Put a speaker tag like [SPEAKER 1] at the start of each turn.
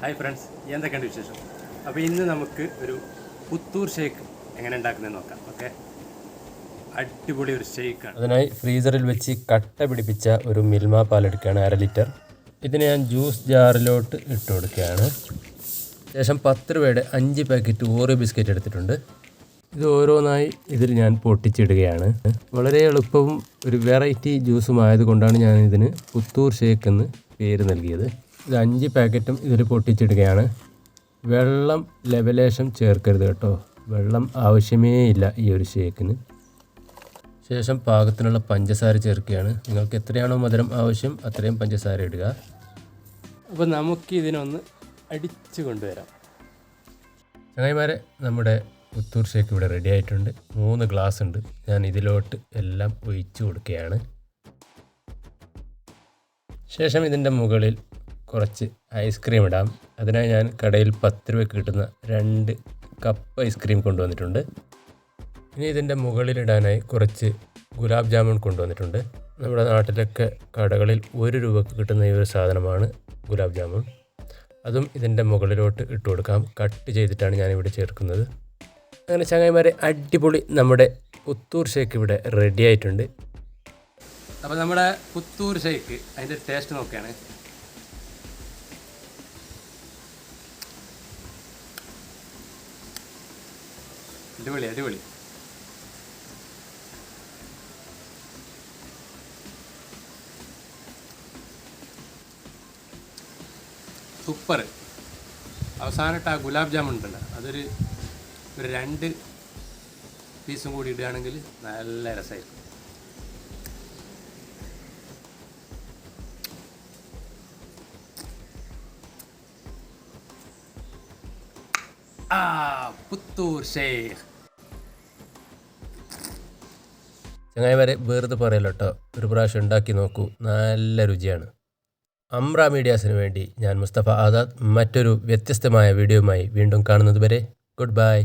[SPEAKER 1] Hi friends എന്തൊക്കെയുണ്ട് വിശേഷം? അപ്പോൾ ഇന്ന് നമുക്ക് ഒരു പുത്തൂർ ഷേക്ക് എങ്ങനെ ഉണ്ടാക്കുന്നതെന്ന് നോക്കാം ഓക്കെ അടിപൊളി ഒരു ഷേക്കാണ്
[SPEAKER 2] അതിനായി ഫ്രീസറിൽ വെച്ച് കട്ട പിടിപ്പിച്ച ഒരു മിൽമ പാൽ പാലെടുക്കുകയാണ് അര ലിറ്റർ. ഇതിനെ ഞാൻ ജ്യൂസ് ജാറിലോട്ട് ഇട്ട് കൊടുക്കുകയാണ്. ശേഷം പത്ത് രൂപയുടെ അഞ്ച് പാക്കറ്റ് ഓറിയോ ബിസ്ക്കറ്റ് എടുത്തിട്ടുണ്ട്. ഇത് ഓരോന്നായി ഇതിൽ ഞാൻ പൊട്ടിച്ചിടുകയാണ്. വളരെ എളുപ്പവും ഒരു വെറൈറ്റി ജ്യൂസും ആയതുകൊണ്ടാണ് ഞാൻ ഇതിന് പുത്തൂർ ഷേക്ക് എന്ന് പേര് നൽകിയത്. ഇത് അഞ്ച് പാക്കറ്റും ഇതിൽ പൊട്ടിച്ചിടുകയാണ്. വെള്ളം ലെവലേശം ചേർക്കരുത് കേട്ടോ. വെള്ളം ആവശ്യമേ ഇല്ല ഈ ഒരു ഷേക്കിന്. ശേഷം പാകത്തിനുള്ള പഞ്ചസാര ചേർക്കുകയാണ്. നിങ്ങൾക്ക് എത്രയാണോ മധുരം ആവശ്യം അത്രയും പഞ്ചസാര ഇടുക.
[SPEAKER 1] അപ്പോൾ നമുക്ക് ഇതിനൊന്ന് അടിച്ചു കൊണ്ടുവരാം.
[SPEAKER 2] ചങ്ങായിമാരെ നമ്മുടെ പുത്തൂർ ഷേക്ക് ഇവിടെ റെഡി ആയിട്ടുണ്ട്. മൂന്ന് ഗ്ലാസ് ഉണ്ട്. ഞാൻ ഇതിലോട്ട് എല്ലാം ഒഴിച്ചു കൊടുക്കുകയാണ്. ശേഷം ഇതിന്റെ മുകളിൽ കുറച്ച് ഐസ്ക്രീം ഇടാം. അതിനായി ഞാൻ കടയിൽ പത്ത് രൂപയ്ക്ക് കിട്ടുന്ന രണ്ട് കപ്പ് ഐസ്ക്രീം കൊണ്ടുവന്നിട്ടുണ്ട്. ഇനി ഇതിന്റെ മുകളിലിടാനായി കുറച്ച് ഗുലാബ് ജാമുൻ കൊണ്ടുവന്നിട്ടുണ്ട്. നമ്മുടെ നാട്ടിലൊക്കെ കടകളിൽ ഒരു രൂപക്ക് കിട്ടുന്ന ഈ ഒരു സാധനമാണ് ഗുലാബ് ജാമുൻ. അതും ഇതിന്റെ മുകളിലോട്ട് ഇട്ട് കൊടുക്കാം. കട്ട് ചെയ്തിട്ടാണ് ഞാനിവിടെ ചേർക്കുന്നത്. അങ്ങനെ ചങ്ങായിമാരെ അടിപൊളി നമ്മുടെ പുത്തൂർ ഷേക്ക് ഇവിടെ റെഡി ആയിട്ടുണ്ട്.
[SPEAKER 1] അപ്പോൾ നമ്മുടെ പുത്തൂർ ഷേക്ക് അതിന്റെ ടേസ്റ്റ് നോക്കുകയാണ്. അടിപൊളി അടിപൊളി. സൂപ്പർ. അവസാനമായിട്ട് ആ ഗുലാബ് ജാമുൻ ഉണ്ടല്ലോ അതൊരു ഒരു രണ്ട് പീസും കൂടി ഇടുകയാണെങ്കിൽ നല്ല രസമായിരിക്കും. ആ ഷേഖ്.
[SPEAKER 2] ചങ്ങായിമാരെ വെറുതെ പറയല്ലോ കേട്ടോ ഒരു പ്രാവശ്യം ഉണ്ടാക്കി നോക്കൂ. നല്ല രുചിയാണ്. അമ്ര മീഡിയാസിന് വേണ്ടി ഞാൻ മുസ്തഫ ആസാദ് മറ്റൊരു വ്യത്യസ്തമായ വീഡിയോയുമായി വീണ്ടും കാണുന്നത് വരെ ഗുഡ് ബൈ.